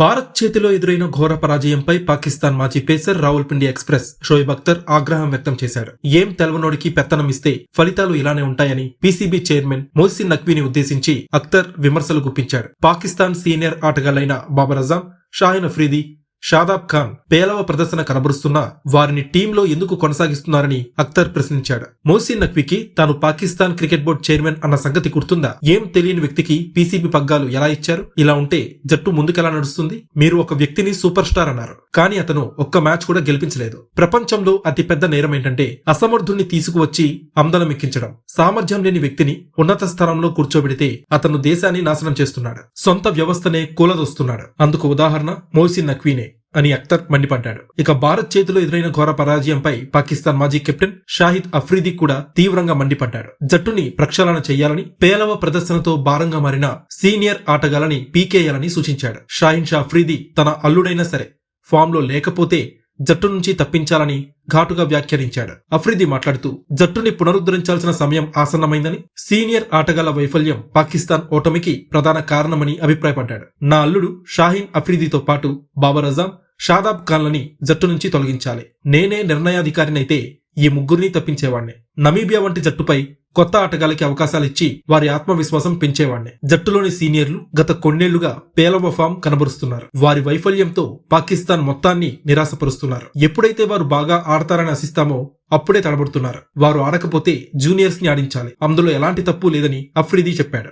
భారత్ చేతిలో ఎదురైన ఘోర పరాజయంపై పాకిస్తాన్ మాజీ పేసర్ రావుల్పిండి ఎక్స్ప్రెస్ షోయబ్ అఖ్తర్ ఆగ్రహం వ్యక్తం చేశాడు. ఏం తెలవనోడికి పెత్తనం ఇస్తే ఫలితాలు ఇలానే ఉంటాయని పీసీబీ చైర్మన్ మోసిన్ నక్వీని ఉద్దేశించి అఖ్తర్ విమర్శలు గుప్పించాడు. పాకిస్తాన్ సీనియర్ ఆటగాళ్ళైన బాబర్ అజాం షాహిన్ అఫ్రీది షాదాబ్ ఖాన్ పేలవ ప్రదర్శన కనబరుస్తున్నా వారిని టీంలో ఎందుకు కొనసాగిస్తున్నారని అఖ్తర్ ప్రశ్నించాడు. మోసిన్ నక్వీకి తాను పాకిస్తాన్ క్రికెట్ బోర్డు చైర్మన్ అన్న సంగతి గుర్తుందా? ఏం తెలియని వ్యక్తికి పీసీబీ పగ్గాలు ఎలా ఇచ్చారు? ఇలా ఉంటే జట్టు ముందుకెలా నడుస్తుంది? మీరు ఒక వ్యక్తిని సూపర్ స్టార్ అన్నారు. కానీ అతను ఒక్క మ్యాచ్ కూడా గెలిపించలేదు. ప్రపంచంలో అతి పెద్ద నేరం ఏంటంటే అసమర్థుణ్ణి తీసుకువచ్చి అందలం ఎక్కించడం సామర్థ్యం లేని వ్యక్తిని ఉన్నత స్థానంలో కూర్చోబెడితే అతను దేశాన్ని నాశనం చేస్తున్నాడు. సొంత వ్యవస్థనే కూలదొస్తున్నాడు. అందుకు ఉదాహరణ మోసిన్ నక్వీనే. అని అఖ్తర్ మండిపడ్డాడు. ఇక భారత్ చేతిలో ఎదురైన ఘోర పరాజయంపై పాకిస్తాన్ మాజీ కెప్టెన్ షాహిద్ అఫ్రీది కూడా తీవ్రంగా మండిపడ్డాడు. జట్టుని ప్రక్షాళన చేయాలని పేలవ ప్రదర్శనతో భారంగా మారిన సీనియర్ ఆటగాళ్ళని పీకేయాలని సూచించాడు. షాహిన్ షా అఫ్రీది తన అల్లుడైనా సరే ఫామ్లో లేకపోతే జట్టు నుంచి తప్పించాలని ఘాటుగా వ్యాఖ్యానించాడు. అఫ్రిది మాట్లాడుతూ జట్టుని పునరుద్ధరించాల్సిన సమయం ఆసన్నమైందని సీనియర్ ఆటగాళ్ళ వైఫల్యం పాకిస్తాన్ ఓటమికి ప్రధాన కారణమని అభిప్రాయపడ్డాడు. నా అల్లుడు షాహీన్ అఫ్రిదితో పాటు బాబర్ అజాం షాదాబ్ ఖాన్లని జట్టు నుంచి తొలగించాలి. నేనే నిర్ణయాధికారినైతే ఈ ముగ్గురిని తప్పించేవాణ్ణి. నమీబియా వంటి జట్టుపై కొత్త ఆటగాళ్ళకి అవకాశాలిచ్చి వారి ఆత్మవిశ్వాసం పెంచేవాణ్ణి. జట్టులోని సీనియర్లు గత కొన్నేళ్ళుగా పేలవ ఫామ్ కనబరుస్తున్నారు. వారి వైఫల్యంతో పాకిస్తాన్ మొత్తాన్ని నిరాశపరుస్తున్నారు. ఎప్పుడైతే వారు బాగా ఆడతారని ఆశిస్తామో అప్పుడే తడబడుతున్నారు. వారు ఆడకపోతే జూనియర్స్ని ఆడించాలి. అందులో ఎలాంటి తప్పు లేదని అఫ్రిది చెప్పాడు.